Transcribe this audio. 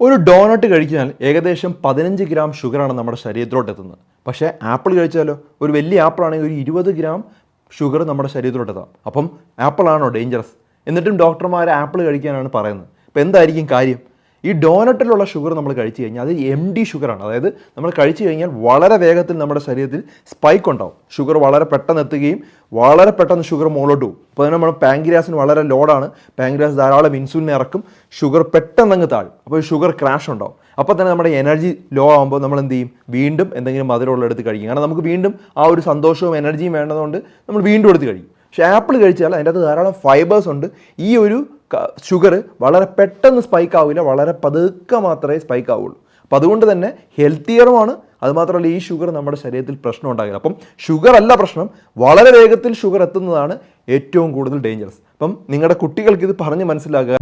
ഒരു ഡോണട്ട് കഴിച്ചാൽ ഏകദേശം പതിനഞ്ച് ഗ്രാം ഷുഗറാണ് നമ്മുടെ ശരീരത്തിലോട്ട് എത്തുന്നത് പക്ഷേ ആപ്പിൾ കഴിച്ചാലോ? ഒരു വലിയ ആപ്പിൾ ആണെങ്കിൽ ഒരു ഇരുപത് ഗ്രാം ഷുഗർ നമ്മുടെ ശരീരത്തിലോട്ട് എത്താം അപ്പം ആപ്പിളാണോ ഡേഞ്ചറസ് എന്നിട്ടും ഡോക്ടർമാർ ആപ്പിൾ കഴിക്കാനാണ് പറയുന്നത്. അപ്പോൾ എന്തായിരിക്കും കാര്യം? ഈ ഡോനട്ടിലുള്ള ഷുഗർ നമ്മൾ കഴിച്ചു കഴിഞ്ഞാൽ അത് എം ഡി ഷുഗറാണ് അതായത് നമ്മൾ കഴിച്ചു കഴിഞ്ഞാൽ വളരെ വേഗത്തിൽ നമ്മുടെ ശരീരത്തിൽ സ്പൈക്ക് ഉണ്ടാവും. ഷുഗർ വളരെ പെട്ടെന്ന് എത്തുകയും വളരെ പെട്ടെന്ന് ഷുഗർ മുകളിലോട്ട് പോകും. അപ്പോൾ തന്നെ നമ്മൾ പാങ്ക്രിയാസിന് വളരെ ലോഡാണ് പാങ്ക്രിയാസ് ധാരാളം ഇൻസുലിൻ ഇറക്കും. ഷുഗർ പെട്ടെന്ന് അങ്ങ് താഴും. അപ്പോൾ ഷുഗർ ക്രാഷ് ഉണ്ടാവും. അപ്പോൾ തന്നെ നമ്മുടെ എനർജി ലോ ആകുമ്പോൾ നമ്മൾ എന്ത് ചെയ്യും? വീണ്ടും എന്തെങ്കിലും മധുരമുള്ള എടുത്ത് കഴിക്കും. കാരണം നമുക്ക് വീണ്ടും ആ ഒരു സന്തോഷവും എനർജിയും വേണ്ടതുകൊണ്ട് നമ്മൾ വീണ്ടും എടുത്ത് കഴിക്കും. പക്ഷേ ആപ്പിൾ കഴിച്ചാൽ അതിന്റെ അകത്ത് ധാരാളം ഫൈബേഴ്സ് ഉണ്ട്. ഈ ഒരു ഷുഗർ വളരെ പെട്ടെന്ന് സ്പൈക്ക് ആവില്ല വളരെ പതുക്കെ മാത്രമേ സ്പൈക്ക് ആവുള്ളൂ. അപ്പം അതുകൊണ്ട് തന്നെ ഹെൽത്തിയറുമാണ്. അതുമാത്രമല്ല ഈ ഷുഗർ നമ്മുടെ ശരീരത്തിൽ പ്രശ്നം ഉണ്ടാകില്ല. അപ്പം ഷുഗർ അല്ല പ്രശ്നം വളരെ വേഗത്തിൽ ഷുഗർ എത്തുന്നതാണ് ഏറ്റവും കൂടുതൽ ഡേഞ്ചറസ്. അപ്പം നിങ്ങളുടെ കുട്ടികൾക്ക് ഇത് പറഞ്ഞ് മനസ്സിലാക്കുക.